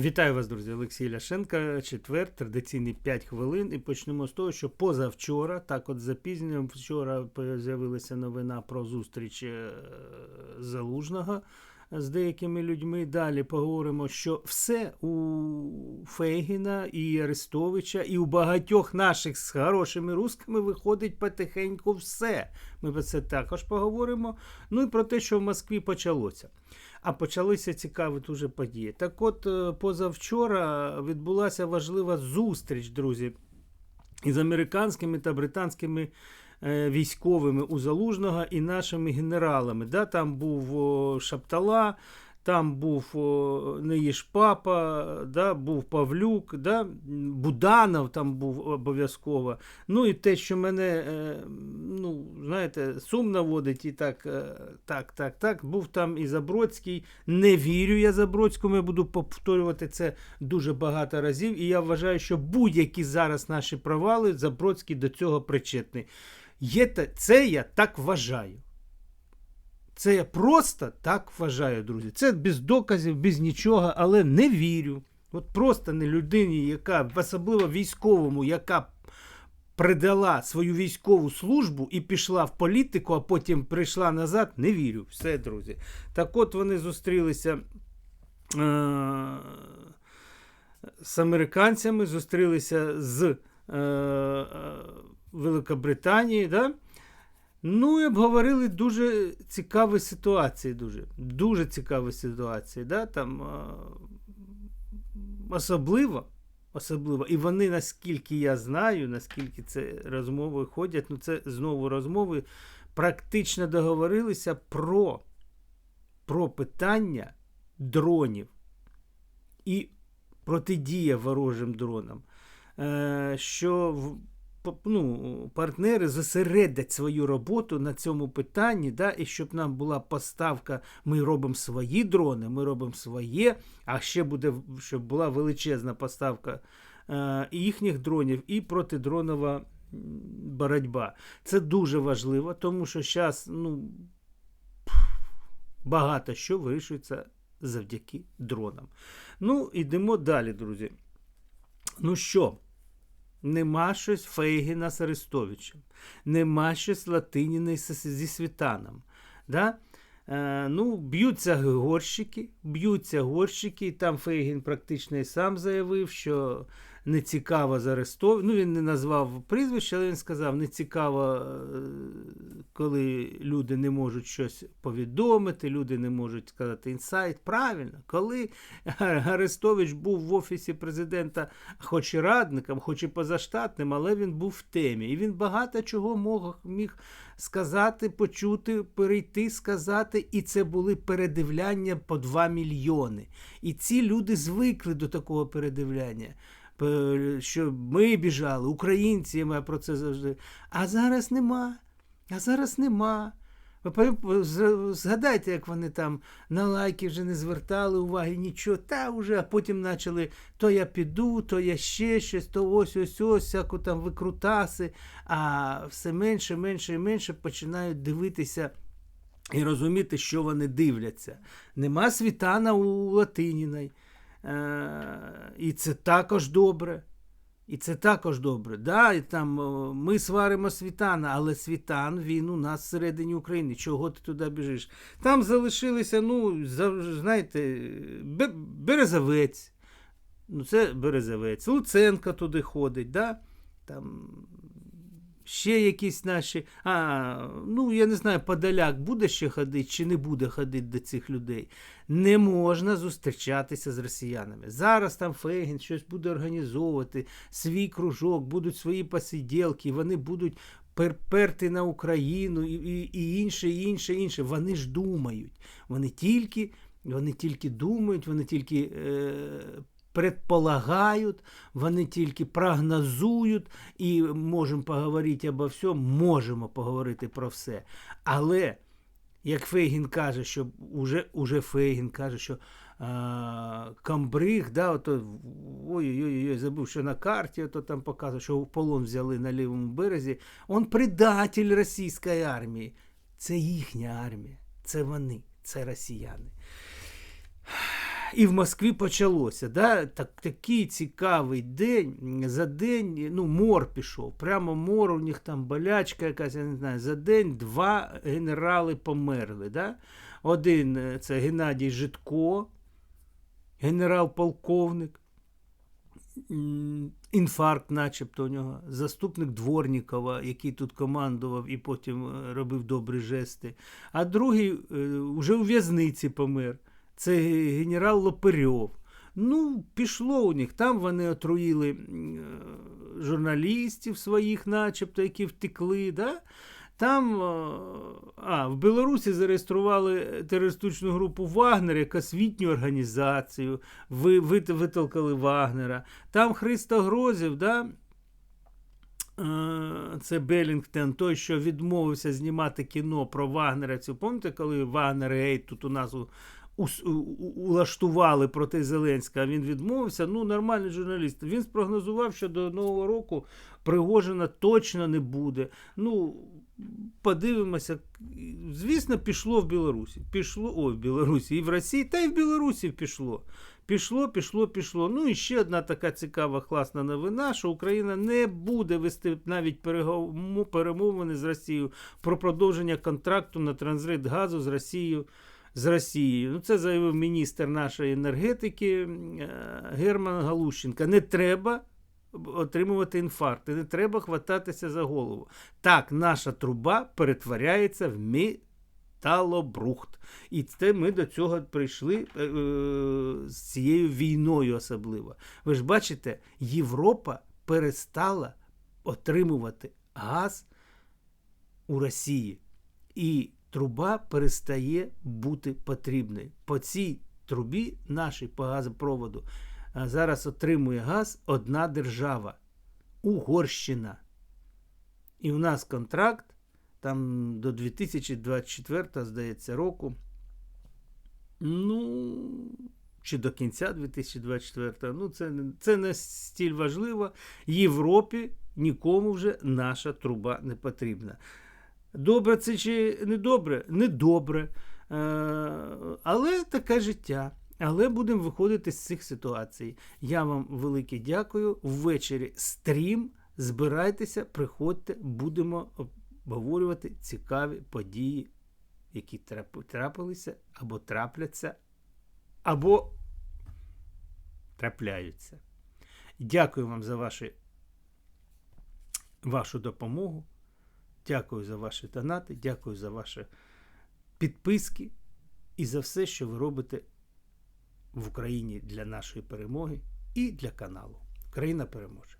Вітаю вас, друзі. Олексій Ляшенка. Четвер, традиційні 5 хвилин. І почнемо з того, що позавчора, так от запізненням, вчора з'явилася новина про зустріч е, Залужного з деякими людьми. Далі поговоримо, що все у Фейгіна і Арестовича, і у багатьох наших з хорошими русками виходить потихеньку все. Ми про це також поговоримо. Ну і про те, що в Москві почалося. А почалися цікаві дуже події. Так от, е, позавчора відбулася важлива зустріч, друзі, із американськими та британськими військовими у Залужного і нашими генералами. Да, Там був Шаптала, там був Папа, да, був Павлюк, да, Буданов там був обов'язково. Ну і те, що мене, е, ну, знаєте, сум наводить, і так, е, так, так, так, був там і Забродський. Не вірю я Забродському, я буду повторювати це дуже багато разів. І я вважаю, що будь-які зараз наші провали Забродський до цього причетний. Є це я так вважаю. Це я просто так вважаю, друзі. Це без доказів, без нічого, але не вірю. От просто не людині, яка, особливо військовому, яка придала свою військову службу і пішла в політику, а потім прийшла назад, не вірю. Все, друзі. Так от вони зустрілися. Е- з американцями, зустрілися з е, е, Великобританії, да? Ну і обговорили дуже цікаві ситуації. Дуже дуже цікаві ситуації. Да? Там, особливо, особливо, і вони, наскільки я знаю, наскільки це розмови ходять, ну це знову розмови, практично договорилися про, про питання дронів і протидія ворожим дронам. Е, що ну, партнери зосередять свою роботу на цьому питанні, да, і щоб нам була поставка, ми робимо свої дрони, ми робимо своє, а ще буде, щоб була величезна поставка е, їхніх дронів і протидронова боротьба. Це дуже важливо, тому що зараз ну, багато що вирішується завдяки дронам. Ну, йдемо далі, друзі. Ну що, нема щось Фейгіна з Арестовичем, нема щось Латиніна зі Світаном. Да? Е, ну, б'ються горщики, б'ються горщики, і там Фейгін практично і сам заявив, що не цікаво з Арестов... Ну, він не назвав прізвище, але він сказав, не цікаво, е, коли люди не можуть щось повідомити, люди не можуть сказати інсайт. Правильно, коли Арестович був в офісі президента, хоч і радником, хоч і позаштатним, але він був в темі. І він багато чого міг сказати, почути, перейти, сказати. І це були передивляння по 2 мільйони. І ці люди звикли до такого передивляння. Що ми біжали, українці, я про це завжди. А зараз нема. А зараз нема. Ви згадайте, як вони там на лайки вже не звертали уваги, нічого, та вже, а потім почали то я піду, то я ще щось, то ось ось ось, всяку там викрутаси, а все менше, менше і менше починають дивитися і розуміти, що вони дивляться. Нема світана у Латиніної. Е, і це також добре. І це також добре. Да, і там ми сваримо світана, але світан він у нас всередині України. Чого ти туди біжиш? Там залишилися, ну, знаєте, Березовець. Ну, це Березовець. Луценко туди ходить, да? там ще якісь наші. А, ну, я не знаю, Подоляк буде ще ходити чи не буде ходити до цих людей. Не можна зустрічатися з росіянами. Зараз там Фейгін щось буде організовувати, свій кружок, будуть свої посиділки, вони будуть пер- перти на Україну і, і, і інше, і інше, і інше. Вони ж думають. Вони тільки, вони тільки думають, вони тільки. Е, Предполагають, вони тільки прогнозують і можемо поговорити обо всьому, можемо поговорити про все. Але як Фейгін каже, що уже, уже Фейгін каже, що а, Камбриг, да, ой-ой-ой, забув, що на карті, ото там показує, що полон взяли на лівому березі. Он предатель російської армії. Це їхня армія, це вони, це росіяни. І в Москві почалося. Да? Так, такий цікавий день. За день ну, мор пішов. Прямо мор, у них там болячка якась, я не знаю. За день два генерали померли. Да? Один е, це Геннадій Житко, генерал-полковник. Інфаркт, начебто, у нього, заступник Дворнікова, який тут командував і потім е, робив добрі жести. А другий е, вже у в'язниці помер. Це генерал Лопарьов. Ну, пішло у них. Там вони отруїли е, журналістів своїх, начебто, які втекли. Да? Там, е, а, в Білорусі зареєстрували терористичну групу Вагнер як освітню організацію, ви, ви, витолкали Вагнера. Там Христо Грозів, да? Е, це Белінгтон, той, що відмовився знімати кіно про вагнерівців. Пам'ятаєте, коли Вагнер Гейт тут у нас у, улаштували проти Зеленського, а він відмовився. Ну, нормальний журналіст. Він спрогнозував, що до Нового року Пригожина точно не буде. Ну, подивимося. Звісно, пішло в Білорусі. Пішло, ой, в Білорусі, і в Росії, та й в Білорусі пішло. Пішло, пішло, пішло. Ну і ще одна така цікава класна новина, що Україна не буде вести навіть перемовини з Росією про продовження контракту на транзит газу з Росією. З Росією. Ну, це заявив міністр нашої енергетики е, Герман Галущенко. Не треба отримувати інфаркти, не треба хвататися за голову. Так, наша труба перетворяється в металобрухт. І це ми до цього прийшли е, е, з цією війною особливо. Ви ж бачите, Європа перестала отримувати газ у Росії. І труба перестає бути потрібною. По цій трубі, нашій по газопроводу, зараз отримує газ одна держава Угорщина. І у нас контракт там до 2024, здається, року. Ну, чи до кінця 2024, ну це, це не стіль важливо. Європі нікому вже наша труба не потрібна. Добре це чи не добре? Не добре. Е, але таке життя. Але будемо виходити з цих ситуацій. Я вам велике дякую. Ввечері стрім. Збирайтеся, приходьте, будемо обговорювати цікаві події, які трапилися або трапляться, або трапляються. Дякую вам за ваші, вашу допомогу. Дякую за ваші донати, дякую за ваші підписки і за все, що ви робите в Україні для нашої перемоги і для каналу. Україна переможе!